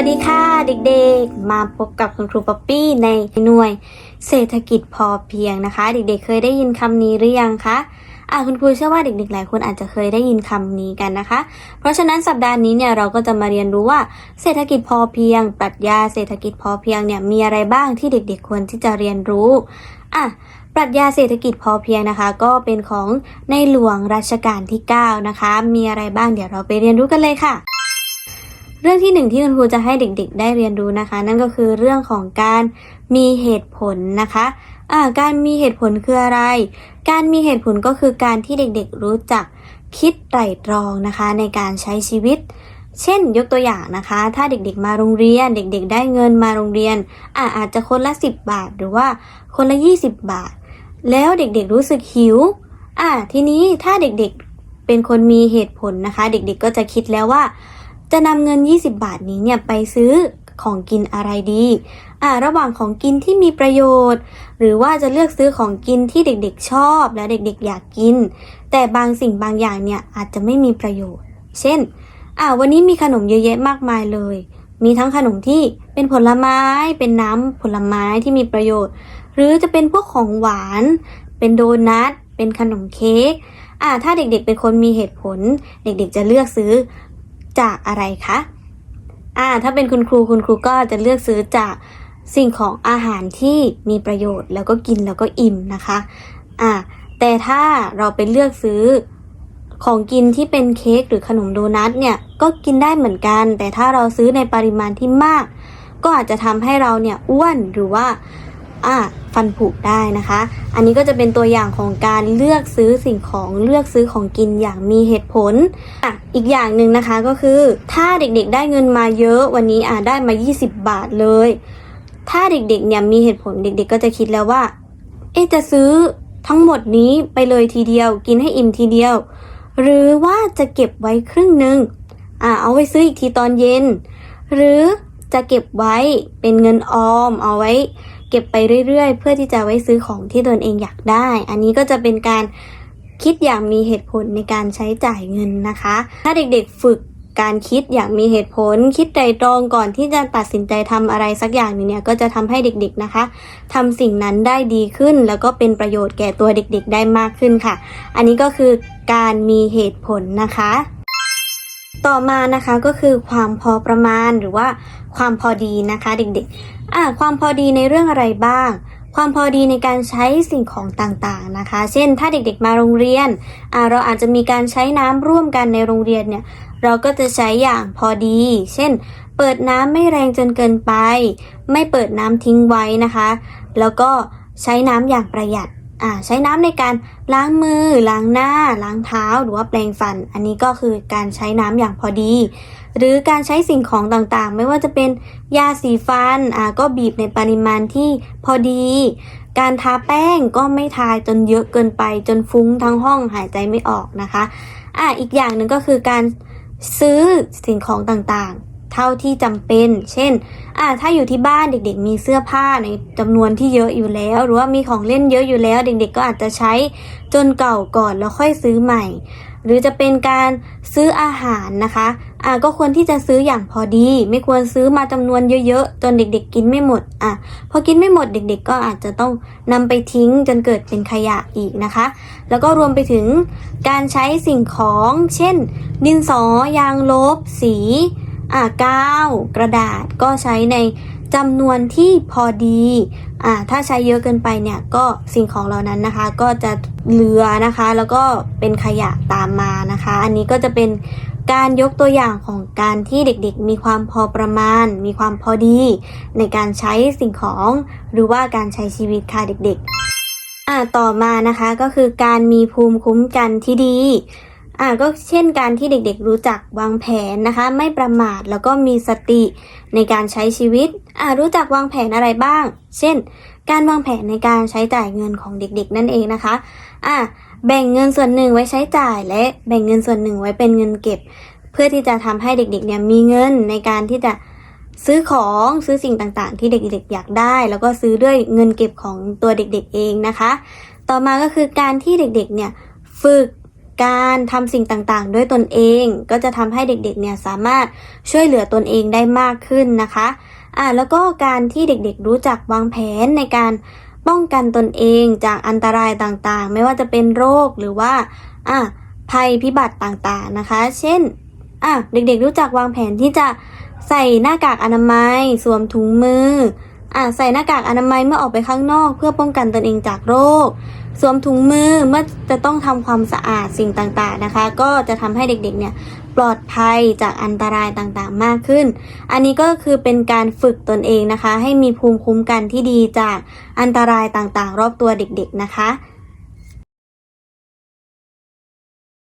วัสดีค่ะเด็กๆ มาพบกับคุณครูป๊อปปี้ในหน่วย เศรษฐกิจพอเพียงนะคะ เด็กๆ เคยได้ยินคำนี้หรือยังคะอะคุณครูเชื่อว่าเด็กๆ หลายคนอาจจะเคยได้ยินคำนี้กันนะคะ เพราะฉะนั้นสัปดาห์นี้เนี่ยเราก็จะมาเรียนรู้ว่าเศรษฐกิจพอเพียง ปรัชญาเศรษฐกิจพอเพียงเนี่ยมีอะไรบ้างที่เด็กๆ ควรที่จะเรียนรู้อะปรัชญาเศรษฐกิจพอเพียงนะคะ ก็เป็นของในหลวงรัชกาลที่ 9 นะคะ มีอะไรบ้างเดี๋ยวเราไปเรียนรู้กันเลยค่ะ เรื่องที่หนึ่งที่คุณครูจะให้เด็กๆ ได้เรียนรู้นะคะ นั่นก็คือเรื่องของการมีเหตุผลนะคะการมีเหตุผลคืออะไร การมีเหตุผลก็คือการที่เด็กๆรู้จักคิดไตร่ตรองนะคะ ในการใช้ชีวิต เช่นยกตัวอย่างนะคะ ถ้าเด็กๆมาโรงเรียน เด็กๆ ได้เงินมาโรงเรียนอาอาจจะคนละ 10 บาท หรือว่าคนละ 20 บาท แล้วเด็กๆรู้สึกหิวอ่าทีนี้ถ้าเด็กๆเป็นคนมีเหตุผลนะคะ เด็กๆก็จะคิดแล้วว่า จะนำเงิน 20 บาทนี้เนี่ยไปซื้อของกินอะไรดีอ่าระหว่างของกินที่มีประโยชน์ หรือว่าจะเลือกซื้อของกินที่เด็กๆชอบและเด็กๆอยากกิน แต่บางสิ่งบางอย่างเนี่ยอาจจะไม่มีประโยชน์ เช่นอ่าวันนี้มีขนมเยอะแยะมากมายเลย มีทั้งขนมที่เป็นผลไม้เป็นน้ำผลไม้ที่มีประโยชน์ หรือจะเป็นพวกของหวาน เป็นโดนัทเป็นขนมเค้กอ่าถ้าเด็กๆเป็นคนมีเหตุผล เด็กๆจะเลือกซื้อ จากอะไรคะอ่าถ้าเป็นคุณครูคุณครูก็จะเลือกซื้อจากสิ่งของอาหารที่มีประโยชน์แล้วก็กินแล้วก็อิ่มนะคะอ่าแต่ถ้าเราไปเลือกซื้อของกินที่เป็นเค้กหรือขนมโดนัทเนี่ยก็กินได้เหมือนกัน แต่ถ้าเราซื้อในปริมาณที่มาก ก็อาจจะทำให้เราเนี่ยอ้วนหรือว่า อ่าฟันผุได้นะคะ อันนี้ก็จะเป็นตัวอย่างของการเลือกซื้อสิ่งของเลือกซื้อของกินอย่างมีเหตุผลอะอีกอย่างหนึ่งนะคะก็คือ ถ้าเด็กๆได้เงินมาเยอะวันนี้อ่าได้มา 20 บาทเลย ถ้าเด็กๆเนี่ยมีเหตุผลเด็กๆ ก็จะคิดแล้วว่า เอ๊จะซื้อทั้งหมดนี้ไปเลยทีเดียวกินให้อิ่มทีเดียว หรือว่าจะเก็บไว้ครึ่งหนึ่งอ่าเอาไว้ซื้ออีกทีตอนเย็น หรือจะเก็บไว้เป็นเงินออมเอาไว้ เก็บไปเรื่อยๆ เพื่อที่จะไว้ซื้อของที่ตนเองอยากได้ อันนี้ก็จะเป็นการคิดอย่างมีเหตุผลในการใช้จ่ายเงินนะคะ ถ้าเด็กๆฝึกการคิดอย่างมีเหตุผล คิดไตรตรองก่อนที่จะตัดสินใจทำอะไรสักอย่างหนึงเนี่ยก็จะทำให้เด็กๆนะคะทำสิ่งนั้นได้ดีขึ้น แล้วก็เป็นประโยชน์แก่ตัวเด็กๆ ได้มากขึ้นค่ะ อันนี้ก็คือการมีเหตุผลนะคะ ต่อมานะคะก็คือความพอประมาณหรือว่าความพอดีนะคะ เด็กๆ อะความพอดีในเรื่องอะไรบ้าง ความพอดีในการใช้สิ่งของต่างๆนะคะ เช่น ถ้าเด็กๆมาโรงเรียนอะเราอาจจะมีการใช้น้ำร่วมกันในโรงเรียนเนี่ย เราก็จะใช้อย่างพอดี เช่น เปิดน้ำไม่แรงจนเกินไป ไม่เปิดน้ำทิ้งไว้นะคะ แล้วก็ใช้น้ำอย่างประหยัด ใช้น้ำในการล้างมือ ล้างหน้า ล้างเท้า หรือว่าแปรงฟัน อันนี้ก็คือการใช้น้ำอย่างพอดี หรือการใช้สิ่งของต่างๆ ไม่ว่าจะเป็นยาสีฟันอ่าก็บีบในปริมาณที่พอดี การทาแป้งก็ไม่ทาจนเยอะเกินไป จนฟุ้งทั้งห้องหายใจไม่ออกนะคะอ่าอีกอย่างหนึ่งก็คือการซื้อสิ่งของต่างๆ เท่าที่จำเป็น เช่นอ่าถ้าอยู่ที่บ้านเด็กๆ มีเสื้อผ้าในจำนวนที่เยอะอยู่แล้ว หรือว่ามีของเล่นเยอะอยู่แล้ว เด็กๆ ก็อาจจะใช้จนเก่าก่อนแล้วค่อยซื้อใหม่ หรือจะเป็นการซื้ออาหารนะคะอ่าก็ควรที่จะซื้ออย่างพอดี ไม่ควรซื้อมาจำนวนเยอะๆ จนเด็กๆ กินไม่หมดอะพอกินไม่หมดเด็กๆ ก็อาจจะต้องนำไปทิ้งจนเกิดเป็นขยะอีกนะคะ แล้วก็รวมไปถึงการใช้สิ่งของ เช่น ดินสอยางลบ สี อ่ากาวกระดาษก็ใช้ในจำนวนที่พอดีอ่าถ้าใช้เยอะเกินไปเนี่ยก็สิ่งของเหล่านั้นนะคะ ก็จะเหลือนะคะ แล้วก็เป็นขยะตามมานะคะ อันนี้ก็จะเป็นการยกตัวอย่างของการที่เด็กๆ มีความพอประมาณ มีความพอดี ในการใช้สิ่งของหรือว่าการใช้ชีวิตค่ะเด็กๆอ่าต่อมานะคะก็คือการมีภูมิคุ้มกันที่ดี อ่าก็เช่นการที่เด็กๆรู้จักวางแผนนะคะ ไม่ประมาทแล้วก็มีสติในการใช้ชีวิตอ่ารู้จักวางแผนอะไรบ้าง เช่น การวางแผนในการใช้จ่ายเงินของเด็กๆ นั่นเองนะคะอ่าแบ่งเงินส่วนหนึ่งไว้ใช้จ่าย และแบ่งเงินส่วนหนึ่งไว้เป็นเงินเก็บ เพื่อที่จะทำให้เด็กๆเนี่ยมีเงินในการที่จะซื้อของซื้อสิ่งต่างๆ ที่เด็กๆอยากได้ แล้วก็ซื้อด้วยเงินเก็บของตัวเด็กๆเองนะคะ ต่อมาก็คือการที่เด็กๆเนี่ยฝึก การทำสิ่งต่างๆ ด้วยตนเอง ก็จะทำให้เด็กๆเนี่ยสามารถช่วยเหลือตนเองได้มากขึ้นนะคะอ่าแล้วก็การที่เด็กๆรู้จักวางแผนในการป้องกันตนเองจากอันตรายต่างๆ ไม่ว่าจะเป็นโรคหรือว่าอ่าภัยพิบัติต่างๆนะคะ เช่นอะเด็กๆรู้จักวางแผนที่จะใส่หน้ากากอนามัย สวมถุงมือ อาจใส่หน้ากากอนามัยเมื่อออกไปข้างนอกเพื่อป้องกันตนเองจากโรค สวมถุงมือเมื่อจะต้องทำความสะอาดสิ่งต่างๆนะคะ ก็จะทำให้เด็กๆเนี่ยปลอดภัยจากอันตรายต่างๆมากขึ้น อันนี้ก็คือเป็นการฝึกตนเองนะคะ ให้มีภูมิคุ้มกันที่ดีจากอันตรายต่างๆ รอบตัวเด็กๆนะคะ